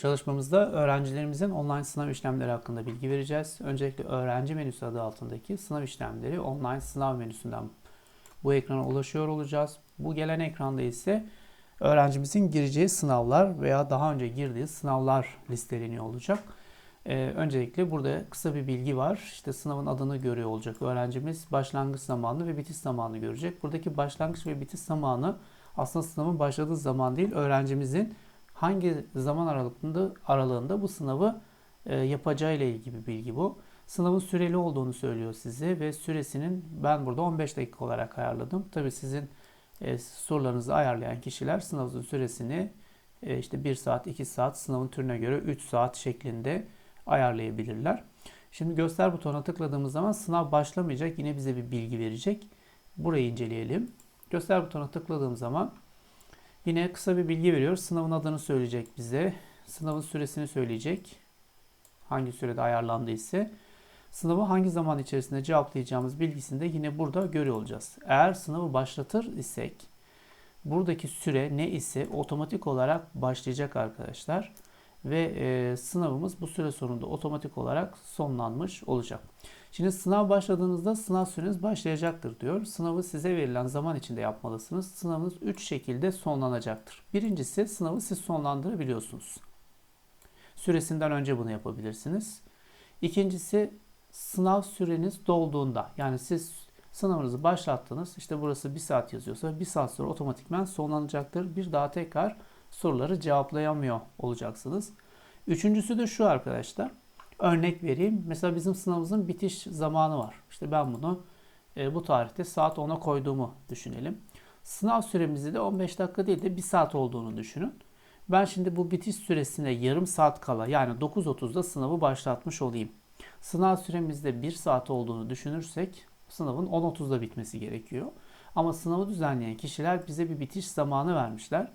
Çalışmamızda öğrencilerimizin online sınav işlemleri hakkında bilgi vereceğiz. Öncelikle öğrenci menüsü adı altındaki sınav işlemleri online sınav menüsünden bu ekrana ulaşıyor olacağız. Bu gelen ekranda ise öğrencimizin gireceği sınavlar veya daha önce girdiği sınavlar listeleniyor olacak. Ee, öncelikle burada kısa bir bilgi var. İşte sınavın adını görüyor olacak öğrencimiz. Başlangıç zamanını ve bitiş zamanını görecek. Buradaki başlangıç ve bitiş zamanı aslında sınavın başladığı zaman değil, öğrencimizin hangi zaman aralığında, aralığında bu sınavı e, yapacağı ile ilgili bir bilgi bu. Sınavın süreli olduğunu söylüyor size ve süresinin ben burada 15 dakika olarak ayarladım. Tabii sizin e, sorularınızı ayarlayan kişiler sınavın süresini e, işte 1 saat, 2 saat, sınavın türüne göre 3 saat şeklinde ayarlayabilirler. Şimdi göster butonuna tıkladığımız zaman sınav başlamayacak. Yine bize bir bilgi verecek. Burayı inceleyelim. Göster butonuna tıkladığım zaman yine kısa bir bilgi veriyor. Sınavın adını söyleyecek bize. Sınavın süresini söyleyecek. Hangi sürede ayarlandıysa. Sınavı hangi zaman içerisinde cevaplayacağımız bilgisini de yine burada görüyor olacağız. Eğer sınavı başlatır isek buradaki süre ne ise otomatik olarak başlayacak arkadaşlar. Ve e, sınavımız bu süre sonunda otomatik olarak sonlanmış olacak. Şimdi sınav başladığınızda sınav süreniz başlayacaktır diyor. Sınavı size verilen zaman içinde yapmalısınız. Sınavınız 3 şekilde sonlanacaktır. Birincisi sınavı siz sonlandırabiliyorsunuz. Süresinden önce bunu yapabilirsiniz. İkincisi sınav süreniz dolduğunda yani siz sınavınızı başlattınız. İşte burası 1 saat yazıyorsa 1 saat sonra otomatikmen sonlanacaktır. Bir daha tekrar soruları cevaplayamıyor olacaksınız. Üçüncüsü de şu arkadaşlar. Örnek vereyim. Mesela bizim sınavımızın bitiş zamanı var. İşte ben bunu e, bu tarihte saat 10'a koyduğumu düşünelim. Sınav süremizde de 15 dakika değil de 1 saat olduğunu düşünün. Ben şimdi bu bitiş süresine yarım saat kala yani 9.30'da sınavı başlatmış olayım. Sınav süremizde 1 saat olduğunu düşünürsek sınavın 10.30'da bitmesi gerekiyor. Ama sınavı düzenleyen kişiler bize bir bitiş zamanı vermişler.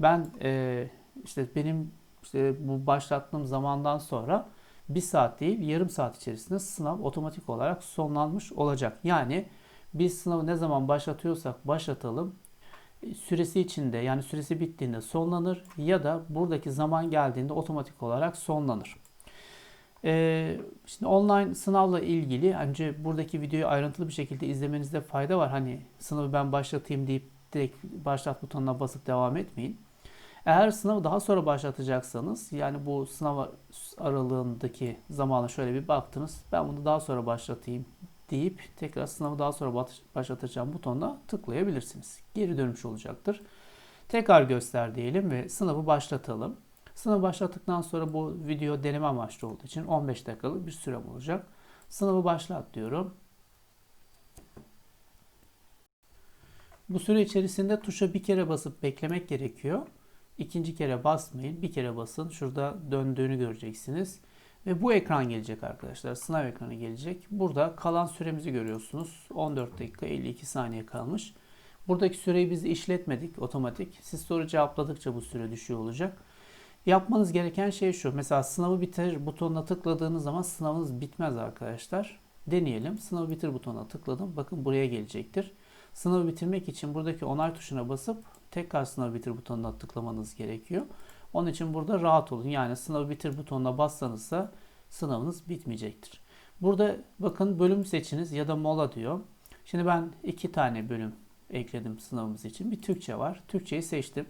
Ben e, işte benim işte bu başlattığım zamandan sonra bir saat değil yarım saat içerisinde sınav otomatik olarak sonlanmış olacak. Yani biz sınavı ne zaman başlatıyorsak başlatalım süresi içinde yani süresi bittiğinde sonlanır ya da buradaki zaman geldiğinde otomatik olarak sonlanır. Ee, şimdi online sınavla ilgili önce buradaki videoyu ayrıntılı bir şekilde izlemenizde fayda var. Hani sınavı ben başlatayım deyip direkt başlat butonuna basıp devam etmeyin. Eğer sınavı daha sonra başlatacaksanız yani bu sınav aralığındaki zamana şöyle bir baktınız. Ben bunu daha sonra başlatayım deyip tekrar sınavı daha sonra başlatacağım butonuna tıklayabilirsiniz. Geri dönmüş olacaktır. Tekrar göster diyelim ve sınavı başlatalım. Sınavı başlattıktan sonra bu video deneme amaçlı olduğu için 15 dakikalık bir sürem olacak. Sınavı başlat diyorum. Bu süre içerisinde tuşa bir kere basıp beklemek gerekiyor. İkinci kere basmayın. Bir kere basın. Şurada döndüğünü göreceksiniz. Ve bu ekran gelecek arkadaşlar. Sınav ekranı gelecek. Burada kalan süremizi görüyorsunuz. 14 dakika 52 saniye kalmış. Buradaki süreyi biz işletmedik otomatik. Siz soru cevapladıkça bu süre düşüyor olacak. Yapmanız gereken şey şu. Mesela sınavı bitir butonuna tıkladığınız zaman sınavınız bitmez arkadaşlar. Deneyelim. Sınavı bitir butonuna tıkladım. Bakın buraya gelecektir. Sınavı bitirmek için buradaki onay tuşuna basıp tekrar sınavı bitir butonuna tıklamanız gerekiyor. Onun için burada rahat olun. Yani sınavı bitir butonuna bassanızsa sınavınız bitmeyecektir. Burada bakın bölüm seçiniz ya da mola diyor. Şimdi ben iki tane bölüm ekledim sınavımız için. Bir Türkçe var. Türkçeyi seçtim.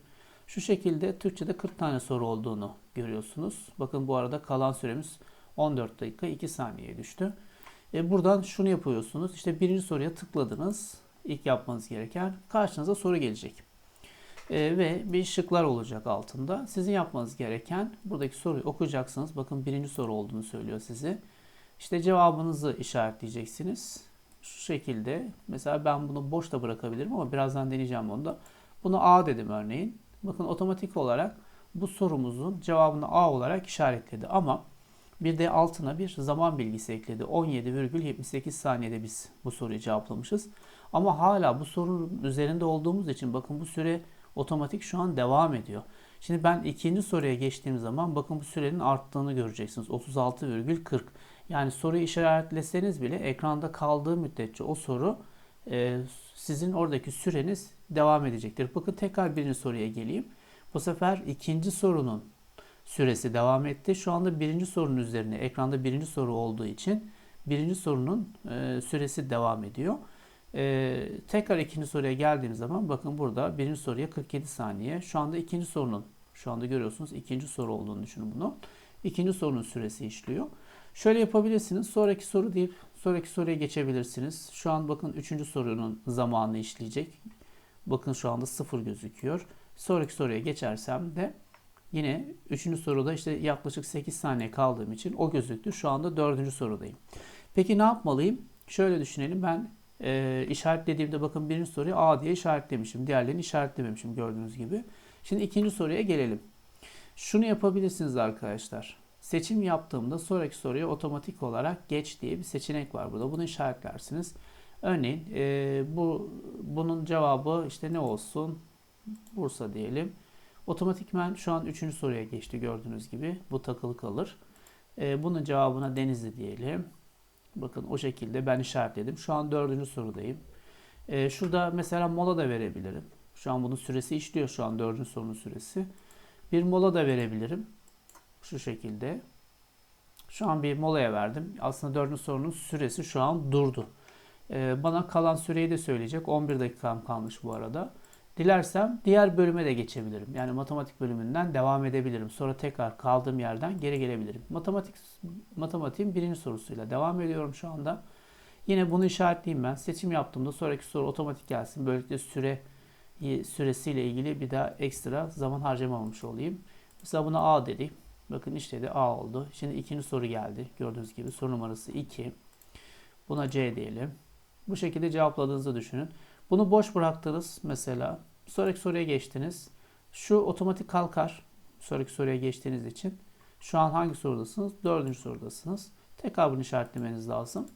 Şu şekilde Türkçe'de 40 tane soru olduğunu görüyorsunuz. Bakın bu arada kalan süremiz 14 dakika 2 saniyeye düştü. E buradan şunu yapıyorsunuz. İşte birinci soruya tıkladınız. İlk yapmanız gereken karşınıza soru gelecek. E, ve bir şıklar olacak altında. Sizin yapmanız gereken buradaki soruyu okuyacaksınız. Bakın birinci soru olduğunu söylüyor size. İşte cevabınızı işaretleyeceksiniz. Şu şekilde. Mesela ben bunu boş da bırakabilirim ama birazdan deneyeceğim onu da. Bunu A dedim örneğin. Bakın otomatik olarak bu sorumuzun cevabını A olarak işaretledi. Ama bir de altına bir zaman bilgisi ekledi. 17,78 saniyede biz bu soruyu cevaplamışız. Ama hala bu sorunun üzerinde olduğumuz için bakın bu süre otomatik şu an devam ediyor. Şimdi ben ikinci soruya geçtiğim zaman bakın bu sürenin arttığını göreceksiniz. 36,40. Yani soruyu işaretleseniz bile ekranda kaldığı müddetçe o soru e, sizin oradaki süreniz devam edecektir. Bakın tekrar birinci soruya geleyim. Bu sefer ikinci sorunun süresi devam etti. Şu anda birinci sorunun üzerine ekranda birinci soru olduğu için birinci sorunun e, süresi devam ediyor. E, tekrar ikinci soruya geldiğim zaman bakın burada birinci soruya 47 saniye. Şu anda ikinci sorunun şu anda görüyorsunuz ikinci soru olduğunu düşünün bunu. İkinci sorunun süresi işliyor. Şöyle yapabilirsiniz. Sonraki soru deyip sonraki soruya geçebilirsiniz. Şu an bakın üçüncü sorunun zamanı işleyecek. Bakın şu anda sıfır gözüküyor. Sonraki soruya geçersem de yine üçüncü soruda işte yaklaşık 8 saniye kaldığım için o gözüktü. Şu anda dördüncü sorudayım. Peki ne yapmalıyım? Şöyle düşünelim. Ben e, işaretlediğimde bakın birinci soruyu A diye işaretlemişim. Diğerlerini işaretlememişim gördüğünüz gibi. Şimdi ikinci soruya gelelim. Şunu yapabilirsiniz arkadaşlar. Seçim yaptığımda sonraki soruya otomatik olarak geç diye bir seçenek var burada. Bunu işaretlersiniz. Örneğin e, bu bunun cevabı işte ne olsun? Bursa diyelim. Otomatikmen şu an 3. soruya geçti gördüğünüz gibi. Bu takılı kalır. E, bunun cevabına Denizli diyelim. Bakın o şekilde ben işaretledim. Şu an 4. sorudayım. E, şurada mesela mola da verebilirim. Şu an bunun süresi işliyor şu an 4. sorunun süresi. Bir mola da verebilirim. Şu şekilde. Şu an bir molaya verdim. Aslında 4. sorunun süresi şu an durdu. Ee, bana kalan süreyi de söyleyecek. 11 dakikam kalmış bu arada. Dilersem diğer bölüme de geçebilirim. Yani matematik bölümünden devam edebilirim. Sonra tekrar kaldığım yerden geri gelebilirim. Matematik matematiğin birinci sorusuyla devam ediyorum şu anda. Yine bunu işaretleyeyim ben. Seçim yaptığımda sonraki soru otomatik gelsin. Böylelikle süre süresiyle ilgili bir daha ekstra zaman harcamamış olayım. Mesela buna A dedik. Bakın işte de A oldu. Şimdi ikinci soru geldi. Gördüğünüz gibi soru numarası 2. Buna C diyelim. Bu şekilde cevapladığınızı düşünün. Bunu boş bıraktınız mesela. Sonraki soruya geçtiniz. Şu otomatik kalkar. Sonraki soruya geçtiğiniz için. Şu an hangi sorudasınız? Dördüncü sorudasınız. Tekrar bunu işaretlemeniz lazım.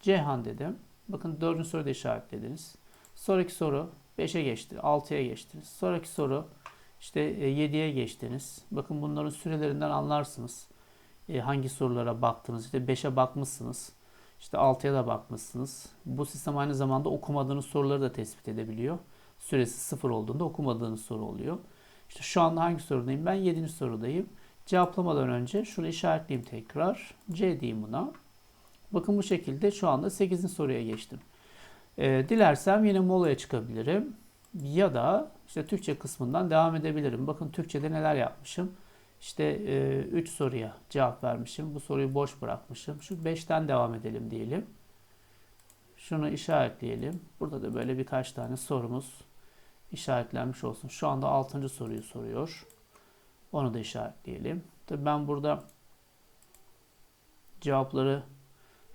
Ceyhan dedim. Bakın dördüncü soruda işaretlediniz. Sonraki soru 5'e geçti. 6'ya geçtiniz. Sonraki soru işte 7'ye geçtiniz. Bakın bunların sürelerinden anlarsınız. E, hangi sorulara baktınız. İşte 5'e bakmışsınız. İşte 6'ya da bakmışsınız. Bu sistem aynı zamanda okumadığınız soruları da tespit edebiliyor. Süresi 0 olduğunda okumadığınız soru oluyor. İşte şu anda hangi sorudayım? Ben 7. sorudayım. Cevaplamadan önce şunu işaretleyeyim tekrar. C diyeyim buna. Bakın bu şekilde şu anda 8. soruya geçtim. E, dilersem yine molaya çıkabilirim. Ya da işte Türkçe kısmından devam edebilirim. Bakın Türkçe'de neler yapmışım. İşte 3 e, soruya cevap vermişim. Bu soruyu boş bırakmışım. Şu 5'ten devam edelim diyelim. Şunu işaretleyelim. Burada da böyle birkaç tane sorumuz işaretlenmiş olsun. Şu anda 6. soruyu soruyor. Onu da işaretleyelim. Tabii ben burada cevapları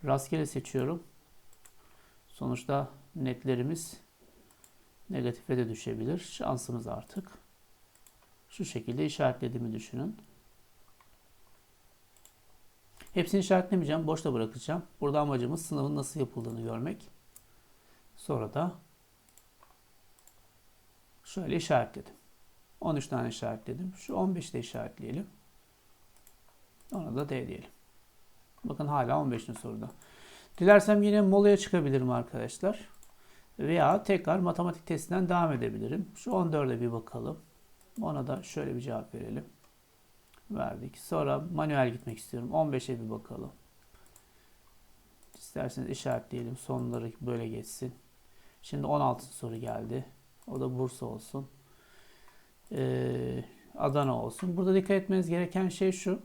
rastgele seçiyorum. Sonuçta netlerimiz negatife de düşebilir. Şansımız artık. Şu şekilde işaretlediğimi düşünün. Hepsini işaretlemeyeceğim. Boşta bırakacağım. Burada amacımız sınavın nasıl yapıldığını görmek. Sonra da şöyle işaretledim. 13 tane işaretledim. Şu 15'te işaretleyelim. Ona da D diyelim. Bakın hala 15. soruda. Dilersem yine molaya çıkabilirim arkadaşlar. Veya tekrar matematik testinden devam edebilirim. Şu 14'e bir bakalım. Ona da şöyle bir cevap verelim. Verdik. Sonra manuel gitmek istiyorum. 15'e bir bakalım. İsterseniz işaretleyelim. Sonları böyle geçsin. Şimdi 16 soru geldi. O da Bursa olsun. Ee, Adana olsun. Burada dikkat etmeniz gereken şey şu.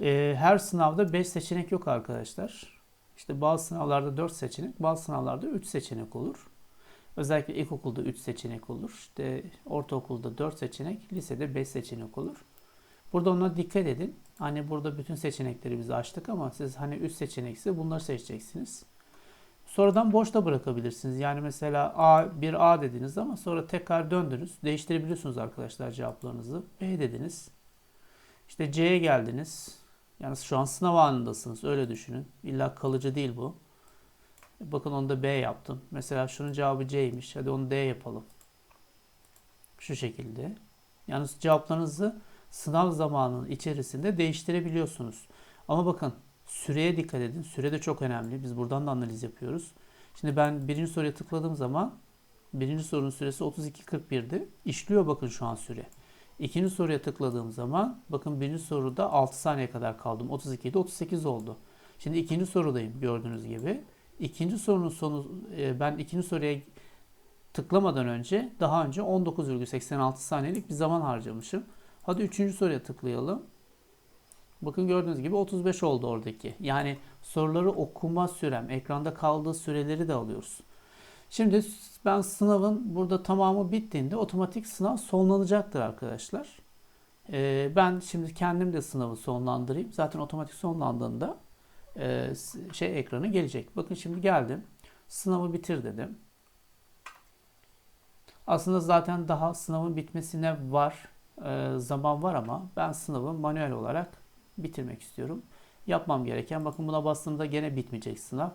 Ee, her sınavda 5 seçenek yok arkadaşlar. İşte bazı sınavlarda 4 seçenek, bazı sınavlarda 3 seçenek olur. Özellikle ilkokulda 3 seçenek olur. İşte ortaokulda 4 seçenek, lisede 5 seçenek olur. Burada ona dikkat edin. Hani burada bütün seçenekleri biz açtık ama siz hani 3 seçenekse bunları seçeceksiniz. Sonradan boşta bırakabilirsiniz. Yani mesela A, bir A dediniz ama sonra tekrar döndünüz. Değiştirebiliyorsunuz arkadaşlar cevaplarınızı. B dediniz. İşte C'ye geldiniz. Yani şu an sınav anındasınız. Öyle düşünün. İlla kalıcı değil bu. Bakın onu da B yaptım. Mesela şunun cevabı C'ymiş. Hadi onu D yapalım. Şu şekilde. Yalnız cevaplarınızı sınav zamanının içerisinde değiştirebiliyorsunuz. Ama bakın süreye dikkat edin. Süre de çok önemli. Biz buradan da analiz yapıyoruz. Şimdi ben birinci soruya tıkladığım zaman birinci sorunun süresi 32.41'di. İşliyor bakın şu an süre. İkinci soruya tıkladığım zaman bakın birinci soruda 6 saniye kadar kaldım. 32'de 38 oldu. Şimdi ikinci sorudayım gördüğünüz gibi. İkinci sorunun sonu e, ben ikinci soruya tıklamadan önce daha önce 19,86 saniyelik bir zaman harcamışım. Hadi üçüncü soruya tıklayalım. Bakın gördüğünüz gibi 35 oldu oradaki. Yani soruları okuma sürem, ekranda kaldığı süreleri de alıyoruz. Şimdi ben sınavın burada tamamı bittiğinde otomatik sınav sonlanacaktır arkadaşlar. Ee, ben şimdi kendim de sınavı sonlandırayım. Zaten otomatik sonlandığında e, şey ekranı gelecek. Bakın şimdi geldim. Sınavı bitir dedim. Aslında zaten daha sınavın bitmesine var e, zaman var ama ben sınavı manuel olarak bitirmek istiyorum. Yapmam gereken bakın buna bastığımda gene bitmeyecek sınav.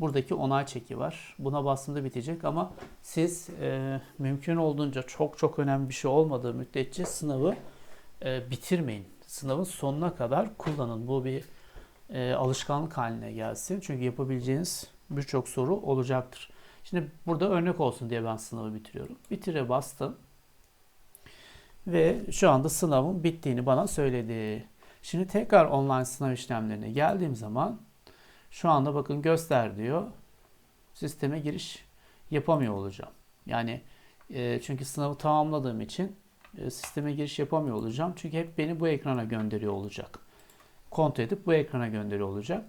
Buradaki onay çeki var. Buna bastığımda bitecek ama siz e, mümkün olduğunca çok çok önemli bir şey olmadığı müddetçe sınavı e, bitirmeyin. Sınavın sonuna kadar kullanın. Bu bir e, alışkanlık haline gelsin. Çünkü yapabileceğiniz birçok soru olacaktır. Şimdi burada örnek olsun diye ben sınavı bitiriyorum. Bitire bastım. Ve şu anda sınavın bittiğini bana söyledi. Şimdi tekrar online sınav işlemlerine geldiğim zaman şu anda bakın göster diyor. Sisteme giriş yapamıyor olacağım. Yani e, çünkü sınavı tamamladığım için e, sisteme giriş yapamıyor olacağım. Çünkü hep beni bu ekrana gönderiyor olacak. Kontrol edip bu ekrana gönderiyor olacak.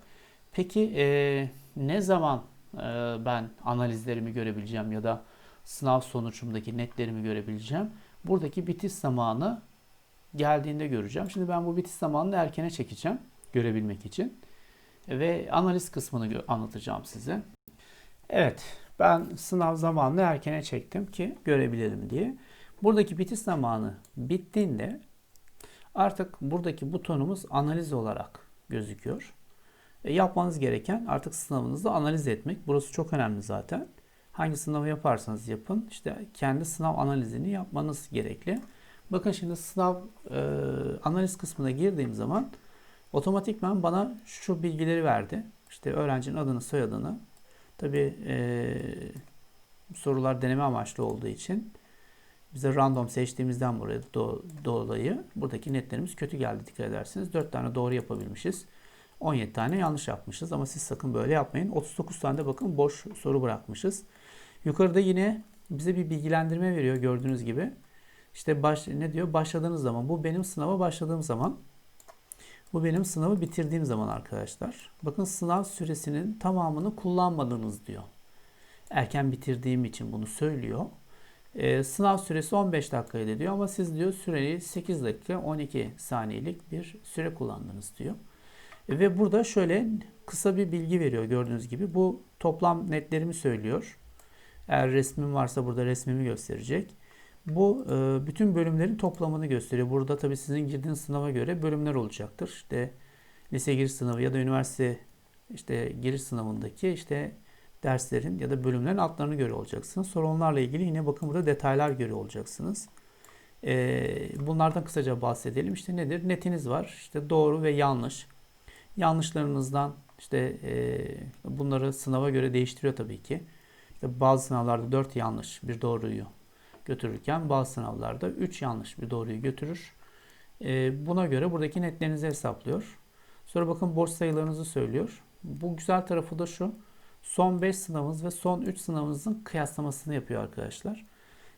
Peki e, ne zaman e, ben analizlerimi görebileceğim ya da sınav sonucumdaki netlerimi görebileceğim? Buradaki bitiş zamanı geldiğinde göreceğim. Şimdi ben bu bitiş zamanını erkene çekeceğim görebilmek için. Ve analiz kısmını anlatacağım size. Evet, ben sınav zamanını erkene çektim ki görebilelim diye. Buradaki bitiş zamanı bittiğinde artık buradaki butonumuz analiz olarak gözüküyor. E, yapmanız gereken artık sınavınızı analiz etmek. Burası çok önemli zaten. Hangi sınavı yaparsanız yapın. işte kendi sınav analizini yapmanız gerekli. Bakın şimdi sınav e, analiz kısmına girdiğim zaman otomatikman bana şu bilgileri verdi. İşte öğrencinin adını, soyadını. Tabi e, sorular deneme amaçlı olduğu için bize random seçtiğimizden buraya do, dolayı buradaki netlerimiz kötü geldi dikkat ederseniz. 4 tane doğru yapabilmişiz. 17 tane yanlış yapmışız ama siz sakın böyle yapmayın. 39 tane de bakın boş soru bırakmışız. Yukarıda yine bize bir bilgilendirme veriyor gördüğünüz gibi. İşte baş, ne diyor? Başladığınız zaman. Bu benim sınava başladığım zaman. Bu benim sınavı bitirdiğim zaman arkadaşlar. Bakın sınav süresinin tamamını kullanmadınız diyor. Erken bitirdiğim için bunu söylüyor. Ee, sınav süresi 15 dakikaydı diyor ama siz diyor süreyi 8 dakika 12 saniyelik bir süre kullandınız diyor. E, ve burada şöyle kısa bir bilgi veriyor gördüğünüz gibi. Bu toplam netlerimi söylüyor. Eğer resmim varsa burada resmimi gösterecek. Bu e, bütün bölümlerin toplamını gösteriyor. Burada tabii sizin girdiğiniz sınava göre bölümler olacaktır. İşte lise giriş sınavı ya da üniversite işte giriş sınavındaki işte derslerin ya da bölümlerin altlarını göre olacaksınız. Sonra onlarla ilgili yine bakın burada detaylar göre olacaksınız. E, bunlardan kısaca bahsedelim. İşte nedir? Netiniz var. İşte doğru ve yanlış. Yanlışlarınızdan işte e, bunları sınava göre değiştiriyor tabii ki. İşte bazı sınavlarda 4 yanlış, bir doğruyu götürürken bazı sınavlarda 3 yanlış bir doğruyu götürür. E, buna göre buradaki netlerinizi hesaplıyor. Sonra bakın borç sayılarınızı söylüyor. Bu güzel tarafı da şu. Son 5 sınavınız ve son 3 sınavınızın kıyaslamasını yapıyor arkadaşlar.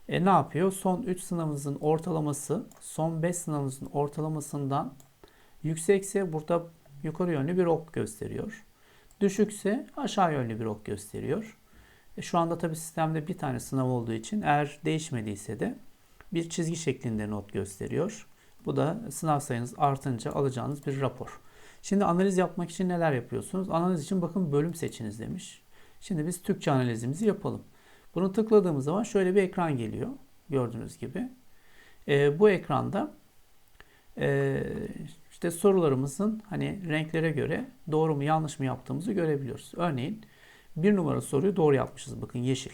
E ne yapıyor? Son 3 sınavınızın ortalaması son 5 sınavınızın ortalamasından yüksekse burada yukarı yönlü bir ok gösteriyor. Düşükse aşağı yönlü bir ok gösteriyor. E şu anda tabi sistemde bir tane sınav olduğu için eğer değişmediyse de bir çizgi şeklinde not gösteriyor. Bu da sınav sayınız artınca alacağınız bir rapor. Şimdi analiz yapmak için neler yapıyorsunuz? Analiz için bakın bölüm seçiniz demiş. Şimdi biz Türkçe analizimizi yapalım. Bunu tıkladığımız zaman şöyle bir ekran geliyor. Gördüğünüz gibi. E, bu ekranda e, işte sorularımızın hani renklere göre doğru mu yanlış mı yaptığımızı görebiliyoruz. Örneğin bir numaralı soruyu doğru yapmışız. Bakın yeşil.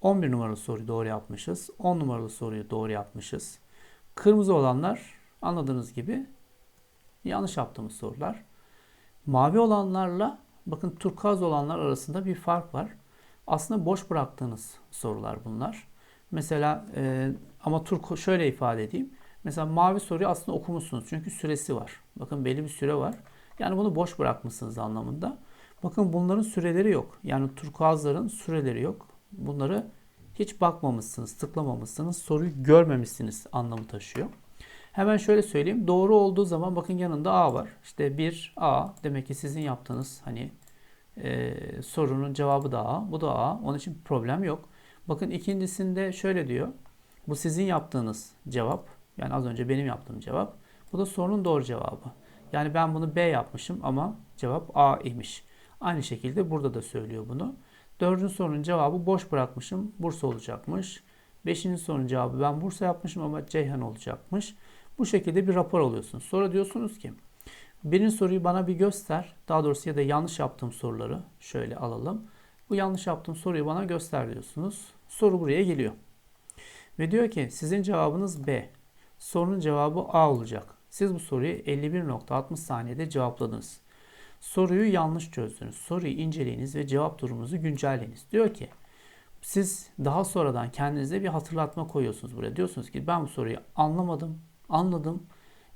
11 numaralı soruyu doğru yapmışız. 10 numaralı soruyu doğru yapmışız. Kırmızı olanlar anladığınız gibi yanlış yaptığımız sorular. Mavi olanlarla bakın turkuaz olanlar arasında bir fark var. Aslında boş bıraktığınız sorular bunlar. Mesela e, ama tur şöyle ifade edeyim. Mesela mavi soruyu aslında okumuşsunuz çünkü süresi var. Bakın belli bir süre var. Yani bunu boş bırakmışsınız anlamında. Bakın bunların süreleri yok. Yani turkuazların süreleri yok. Bunları hiç bakmamışsınız, tıklamamışsınız, soruyu görmemişsiniz anlamı taşıyor. Hemen şöyle söyleyeyim. Doğru olduğu zaman bakın yanında A var. İşte bir A demek ki sizin yaptığınız hani e, sorunun cevabı da A. Bu da A. Onun için problem yok. Bakın ikincisinde şöyle diyor. Bu sizin yaptığınız cevap. Yani az önce benim yaptığım cevap. Bu da sorunun doğru cevabı. Yani ben bunu B yapmışım ama cevap A imiş. Aynı şekilde burada da söylüyor bunu. Dördüncü sorunun cevabı boş bırakmışım. Bursa olacakmış. Beşinci sorunun cevabı ben Bursa yapmışım ama Ceyhan olacakmış. Bu şekilde bir rapor alıyorsunuz. Sonra diyorsunuz ki birinci soruyu bana bir göster. Daha doğrusu ya da yanlış yaptığım soruları şöyle alalım. Bu yanlış yaptığım soruyu bana göster diyorsunuz. Soru buraya geliyor. Ve diyor ki sizin cevabınız B. Sorunun cevabı A olacak. Siz bu soruyu 51.60 saniyede cevapladınız. Soruyu yanlış çözdünüz. Soruyu inceleyiniz ve cevap durumunuzu güncelleyiniz. Diyor ki siz daha sonradan kendinize bir hatırlatma koyuyorsunuz buraya. Diyorsunuz ki ben bu soruyu anlamadım, anladım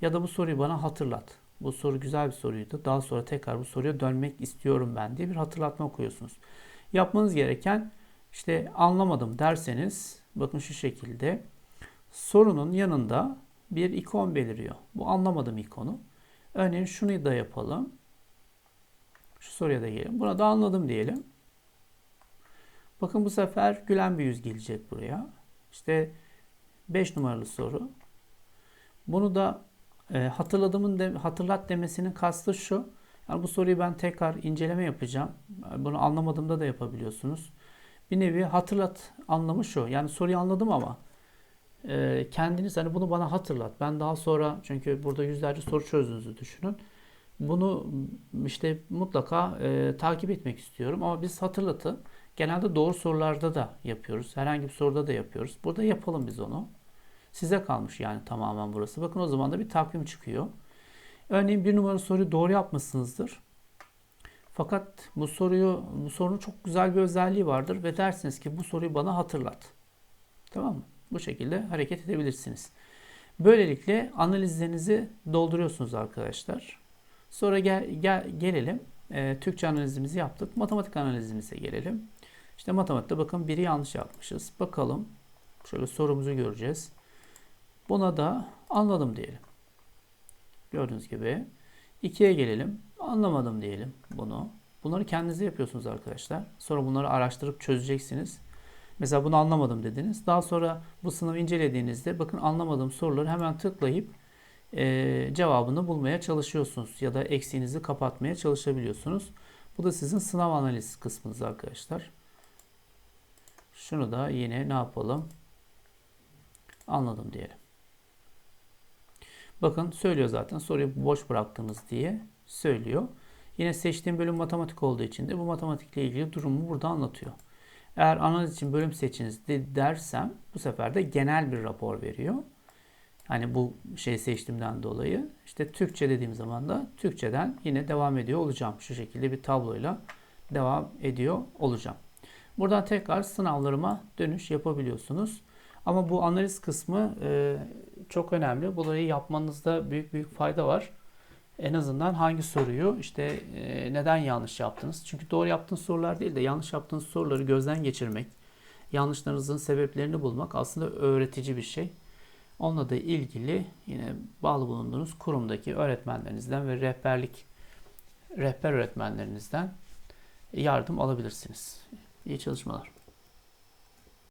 ya da bu soruyu bana hatırlat. Bu soru güzel bir soruydu. Daha sonra tekrar bu soruya dönmek istiyorum ben diye bir hatırlatma koyuyorsunuz. Yapmanız gereken işte anlamadım derseniz bakın şu şekilde sorunun yanında bir ikon beliriyor. Bu anlamadım ikonu. Örneğin şunu da yapalım. Şu soruya da gelelim. Buna da anladım diyelim. Bakın bu sefer gülen bir yüz gelecek buraya. İşte 5 numaralı soru. Bunu da e, hatırladığımın de, hatırlat demesinin kastı şu. Yani bu soruyu ben tekrar inceleme yapacağım. Bunu anlamadığımda da yapabiliyorsunuz. Bir nevi hatırlat anlamı şu. Yani soruyu anladım ama e, kendiniz hani bunu bana hatırlat. Ben daha sonra çünkü burada yüzlerce soru çözdüğünüzü düşünün. Bunu işte mutlaka e, takip etmek istiyorum ama biz hatırlatı genelde doğru sorularda da yapıyoruz. Herhangi bir soruda da yapıyoruz. Burada yapalım biz onu. Size kalmış yani tamamen burası. Bakın o zaman da bir takvim çıkıyor. Örneğin bir numaralı soruyu doğru yapmışsınızdır. Fakat bu soruyu bu sorunun çok güzel bir özelliği vardır ve dersiniz ki bu soruyu bana hatırlat. Tamam mı? Bu şekilde hareket edebilirsiniz. Böylelikle analizlerinizi dolduruyorsunuz arkadaşlar. Sonra gel, gel gelelim. E, Türkçe analizimizi yaptık. Matematik analizimize gelelim. İşte matematikte bakın biri yanlış yapmışız. Bakalım. Şöyle sorumuzu göreceğiz. Buna da anladım diyelim. Gördüğünüz gibi. 2'ye gelelim. Anlamadım diyelim bunu. Bunları kendiniz yapıyorsunuz arkadaşlar. Sonra bunları araştırıp çözeceksiniz. Mesela bunu anlamadım dediniz. Daha sonra bu sınavı incelediğinizde bakın anlamadığım soruları hemen tıklayıp e, cevabını bulmaya çalışıyorsunuz. Ya da eksiğinizi kapatmaya çalışabiliyorsunuz. Bu da sizin sınav analiz kısmınız arkadaşlar. Şunu da yine ne yapalım? Anladım diyelim. Bakın söylüyor zaten soruyu boş bıraktınız diye söylüyor. Yine seçtiğim bölüm matematik olduğu için de bu matematikle ilgili durumu burada anlatıyor. Eğer analiz için bölüm seçiniz de dersem bu sefer de genel bir rapor veriyor. Hani bu şey seçtiğimden dolayı işte Türkçe dediğim zaman da Türkçeden yine devam ediyor olacağım. Şu şekilde bir tabloyla devam ediyor olacağım. Buradan tekrar sınavlarıma dönüş yapabiliyorsunuz. Ama bu analiz kısmı e, çok önemli. Bunları yapmanızda büyük büyük fayda var. En azından hangi soruyu işte e, neden yanlış yaptınız? Çünkü doğru yaptığınız sorular değil de yanlış yaptığınız soruları gözden geçirmek, yanlışlarınızın sebeplerini bulmak aslında öğretici bir şey. Onunla da ilgili yine bağlı bulunduğunuz kurumdaki öğretmenlerinizden ve rehberlik rehber öğretmenlerinizden yardım alabilirsiniz. İyi çalışmalar.